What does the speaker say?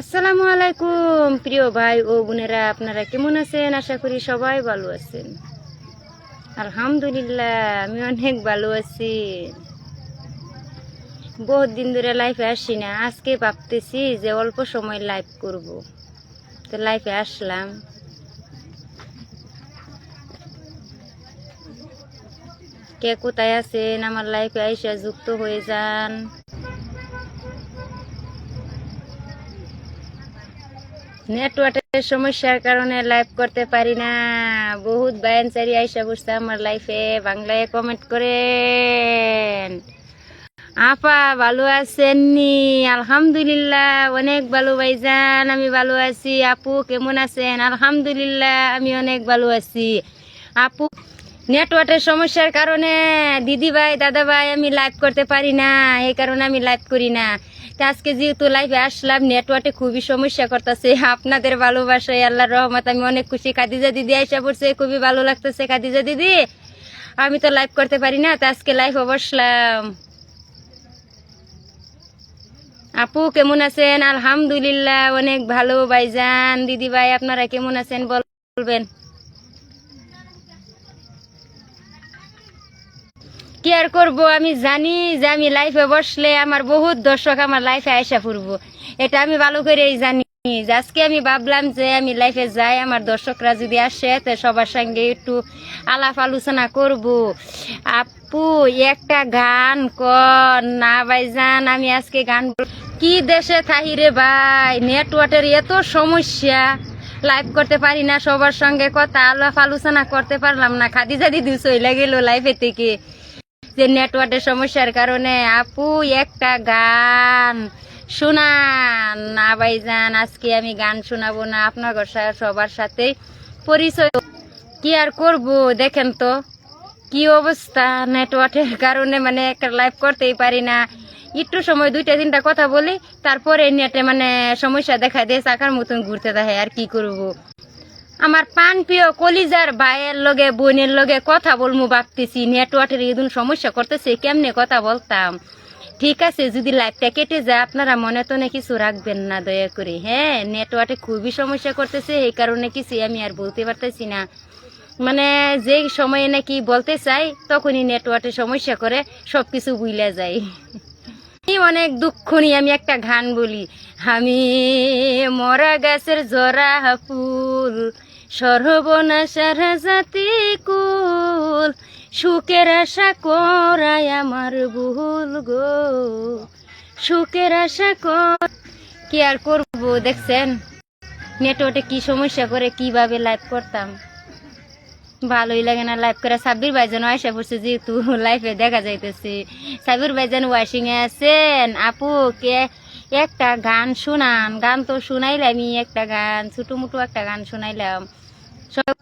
আসসালামু আলাইকুম, প্রিয় ভাই ও বোনেরা, আপনারা কেমন আছেন? আশা করি সবাই ভালো আছেন। আলহামদুলিল্লাহ, আমি অনেক ভালো আছি। বহুত দিন ধরে লাইফে আসি না। আজকে ভাবতেছি যে অল্প সময় লাইভ করব। তো লাইফে আসলাম। কে কোথায় আছেন? আমার লাইফে আইসা যুক্ত হয়ে যান। নেটওয়ার্কের সমস্যার কারণে লাইভ করতে পারি না। বহুত বায়ানচারি আইসা বসছে আমার লাইফে বাংলায় কমেন্ট করেন। আপা, ভালো আছেননি আলহামদুলিল্লাহ, অনেক ভালো ভাইজান, আমি ভালো আছি। আপু, কেমন আছেন? আলহামদুলিল্লাহ, আমি অনেক ভালো আছি। আপু, নেটওয়ার্কের সমস্যার কারণে দিদি ভাই, দাদা ভাই, আমি লাইভ করতে পারি না। এই কারণে আমি লাইভ করি না। তা আজকে যেহেতু লাইভে আসলাম নেটওয়ার্কে খুবই সমস্যা করতেছে। আপনাদের ভালোবাসায় আল্লাহর রহমত, আমি অনেক খুশি। কাদিজা দিদি আইসা পড়ছে, খুবই ভালো লাগতেছে। কাদিজা দিদি, আমি তো লাইভ করতে পারি না, তা আজকে লাইভে বসলাম। আপু, কেমন আছেন? আলহামদুলিল্লাহ, অনেক ভালো, ভাইজান। দিদি ভাই, আপনারা কেমন আছেন? বলবেন। কি আর করব? আমি জানি যে আমি লাইফে বসলে আমার বহুত দর্শক আমার লাইফে আয়সা পড়ব এটা আমি ভালো করেই জানি। আজকে আমি ভাবলাম যে আমি লাইফে যাই, আমার দর্শকরা যদি আসে, তো সবার সঙ্গে একটু আলাপ আলোচনা করব। আপু, একটা গান কর। না ভাই ভাইজান, আমি আজকে গান কি দেশে থাহি রে ভাই? নেটওয়ার্কের এত সমস্যা। লাইভ করতে পারি না, সবার সঙ্গে কথা, আলাপ আলোচনা করতে পারলাম না। খাদিজা দিদি চলে গেল লাইফে থেকে। যে নেটওয়ার্কের সমস্যার কারণে আপু একটা গান শোনান। না ভাইজান, আজকে আমি গান শোনাবো না, আপনার সবার সাথে পরিচয় কি আর করব দেখেন তো, কি অবস্থা নেটওয়ার্কের কারণে মানে একটা লাইভ করতেই পারি না। একটু সময়, দুইটা, তিনটা কথা বলি, তারপরে নেটে মানে সমস্যা দেখা দিয়ে, চাকার মতন ঘুরতে থাকে, আর কি করব? আমার পান প্রিয় কলিজার ভাইয়ের লগে, বোনের লগে কথা বলমু ভাবতেছি। নেটওয়ার্কের এদিন সমস্যা করতেছে, কেমনে কথা বলতাম? ঠিক আছে, যদি লাইভটা কেটে যায়, আপনারা মনে তো না কিছু রাখবেন না, দয়া করে। হ্যাঁ নেটওয়ার্কে খুবই সমস্যা করতেছে, এই কারণে কিছু আমি আর বলতে পারতেছি না। মানে যে সময়ে নাকি বলতে চাই তখনই নেটওয়ার্কে সমস্যা করে সব কিছু বুইলা যায়। অনেক দুঃখ আমি একটা গান বলি। আমি মরা গাছের জরা ফুল, সর্বনাশার জাতি কুল, সুখের আশা করায় আমার ভুল গো। সুখের আশা কর কি আর করব দেখছেন? নেটওয়ার্কে কি সমস্যা করে কীভাবে লাইভ করতাম? ভালোই লাগে না লাইভ করে। সাব্বির ভাইজান আয়সা পড়ছে যেহেতু লাইফে দেখা যাইতেছে। সাব্বির ওয়াশিং এ আছেন। আপু, কে? একটা গান শোনান। গান তো শুনাইলাম একটা গান ছোটো মোটো একটা গান শুনাইলাম। সব